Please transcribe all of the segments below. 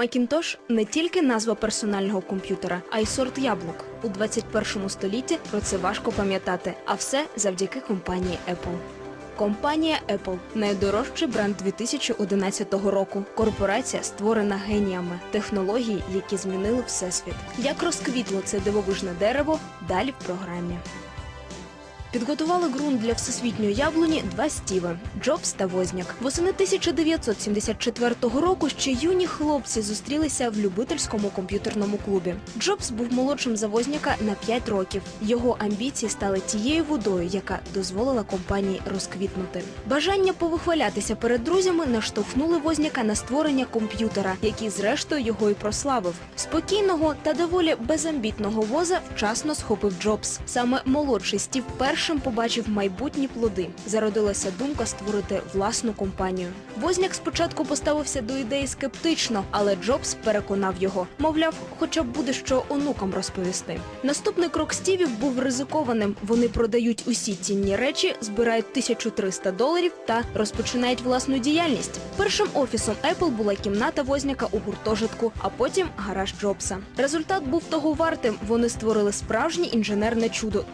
Macintosh – не тільки назва персонального комп'ютера, а й сорт яблук. У 21 столітті про це важко пам'ятати, а все завдяки компанії Apple. Компанія Apple – найдорожчий бренд 2011 року. Корпорація створена геніями, технології, які змінили всесвіт. Як розквітло це дивовижне дерево, далі в програмі. Підготували ґрунт для всесвітньої яблуні два стіви Джобс та Возняк. Восени 1974 року ще юні хлопці зустрілися в любительському комп'ютерному клубі. Джобс був молодшим за Возняка на 5 років. Його амбіції стали тією водою, яка дозволила компанії розквітнути. Бажання повихвалятися перед друзями наштовхнули Возняка на створення комп'ютера, який зрештою його і прославив. Спокійного та доволі безамбітного воза вчасно схопив Джобс. Саме молодший Стів першим побачив майбутні плоди. Зародилася думка створити власну компанію. Возняк спочатку поставився до ідеї скептично, але Джобс переконав його. Мовляв, хоча б буде що онукам розповісти. Наступний крок Стівів був ризикованим. Вони продають усі цінні речі, збирають 1300 доларів та розпочинають власну діяльність. Першим офісом Apple була кімната Возняка у гуртожитку, а потім гараж Джобса. Результат був того вартим. Вони створили справжнє інженерне чудо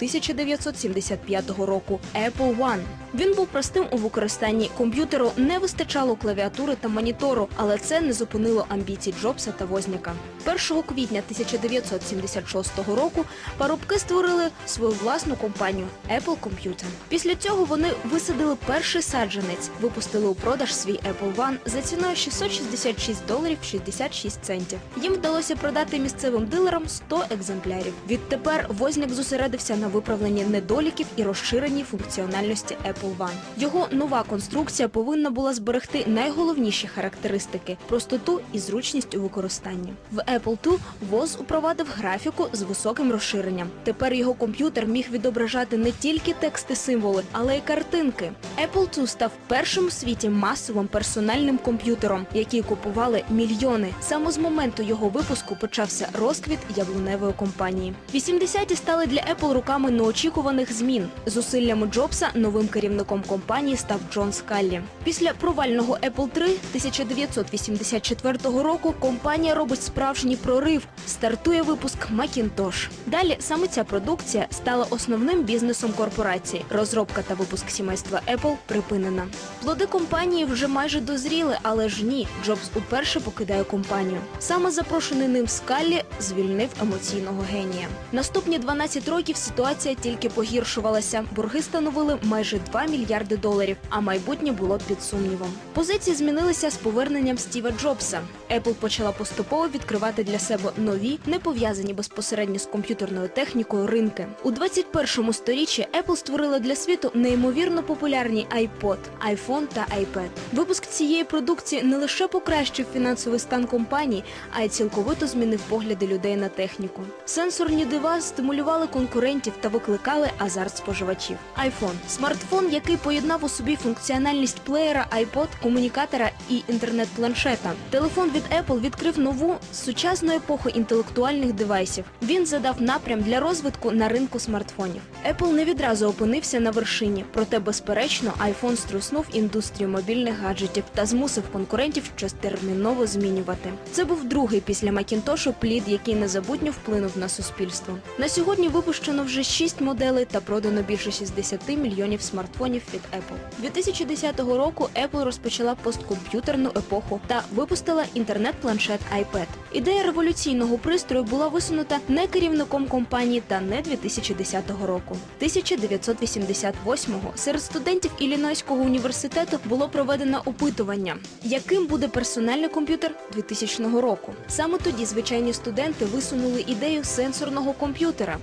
1975 року Apple One. Він був простим у використанні комп'ютеру, не вистачало клавіатури та монітору, але це не зупинило амбіцій Джобса та Возняка. 1 квітня 1976 року парубки створили свою власну компанію Apple Computer. Після цього вони висадили перший саджанець, випустили у продаж свій Apple One за ціною 666 доларів 66 центів. Їм вдалося продати місцевим дилерам 100 екземплярів. Відтепер Возняк зосередився на виправленні недоліків і розширенні функціональності Apple One. Його нова конструкція повинна була зберегти найголовніші характеристики простоту і зручність у використанні. В Apple II ВОЗ упровадив графіку з високим розширенням. Тепер його комп'ютер міг відображати не тільки тексти символи, але й картинки. Apple II став першим у світі масовим персональним комп'ютером, який купували мільйони. Саме з моменту його випуску почався розквіт яблуневої компанії. 80-ті стали для Apple руками неочікуваних змін. Зусиллями Джобса новим керівником компанії став Джон Скаллі. Після провального Apple III 1984 року компанія робить справжній прорив. Стартує випуск Macintosh. Далі саме ця продукція стала основним бізнесом корпорації. Розробка та випуск сімейства Apple припинена. Плоди компанії вже майже дозріли, але ж ні. Джобс уперше покидає компанію. Саме запрошений ним Скаллі звільнив емоційного генія. Наступні 12 років ситуація тільки погіршувалася. Борги становили майже 2 мільярди доларів, а майбутнє було під сумнівом. Позиції змінилися з поверненням Стіва Джобса. Apple почала поступово відкривати для себе нові, не пов'язані безпосередньо з комп'ютерною технікою ринки. У 21 сторіччі Apple створила для світу неймовірно популярні iPod, iPhone та iPad. Випуск цієї продукції не лише покращив фінансовий стан компанії, а й цілковито змінив погляди людей на техніку. Сенсорні дива стимулювали конкурентів та викликали азарт споживачів. iPhone – смартфон, який поєднав у собі функціональність плеєра, iPod, комунікатора і інтернет-планшета. Телефон від Apple відкрив нову сучасну епоху інтелектуальних девайсів. Він задав напрям для розвитку на ринку смартфонів. Apple не відразу опинився на вершині, проте, безперечно, iPhone струснув індустрію мобільних гаджетів та змусив конкурентів щось терміново змінювати. Це був другий після Макінтошу плід, який незабутньо вплинув на суспільство. На сьогодні випущено вже 6 моделей та продано більше 60 мільйонів смартфонів від Apple. 2010 року Apple розпочала посткомп'ютерну епоху та випустила інтернет-планшет iPad. Ідея революційного пристрою була висунута не керівником компанії та не 2010 року. 1988-го серед студентів Іллінойського університету було проведено опитування, яким буде персональний комп'ютер 2000 року. Саме тоді звичайні студенти висунули ідею сенсорного комп'ютера.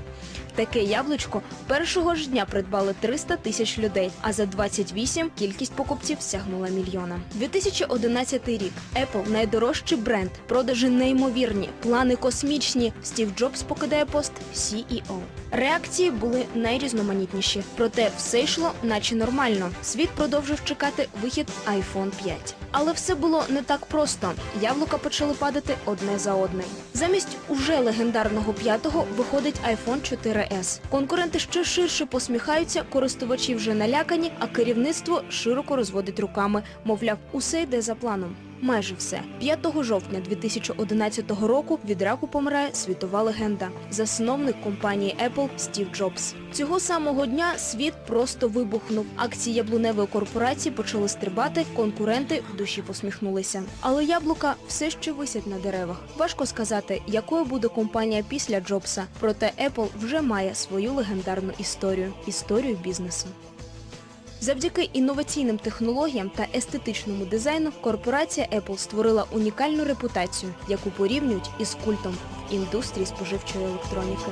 Таке яблучко першого ж дня придбали 300 тисяч людей, а за 28 кількість покупців сягнула мільйона. 2011 рік Apple – найдорожчий бренд, продажі неймовірні, плани космічні. Стів Джобс покидає пост CEO. Реакції були найрізноманітніші, проте все йшло, наче нормально. Світ продовжив чекати вихід iPhone 5. Але все було не так просто. Яблука почали падати одне за одним. Замість уже легендарного п'ятого виходить iPhone 4S. Конкуренти ще ширше посміхаються, користувачі вже налякані, а керівництво широко розводить руками. Мовляв, усе йде за планом. Майже все. 5 жовтня 2011 року від раку помирає світова легенда, засновник компанії Apple Стів Джобс. Цього самого дня світ просто вибухнув. Акції яблуневої корпорації почали стрибати, конкуренти в душі посміхнулися. Але яблука все ще висять на деревах. Важко сказати, якою буде компанія після Джобса. Проте Apple вже має свою легендарну історію історію бізнесу. Завдяки інноваційним технологіям та естетичному дизайну корпорація Apple створила унікальну репутацію, яку порівнюють із культом індустрії споживчої електроніки.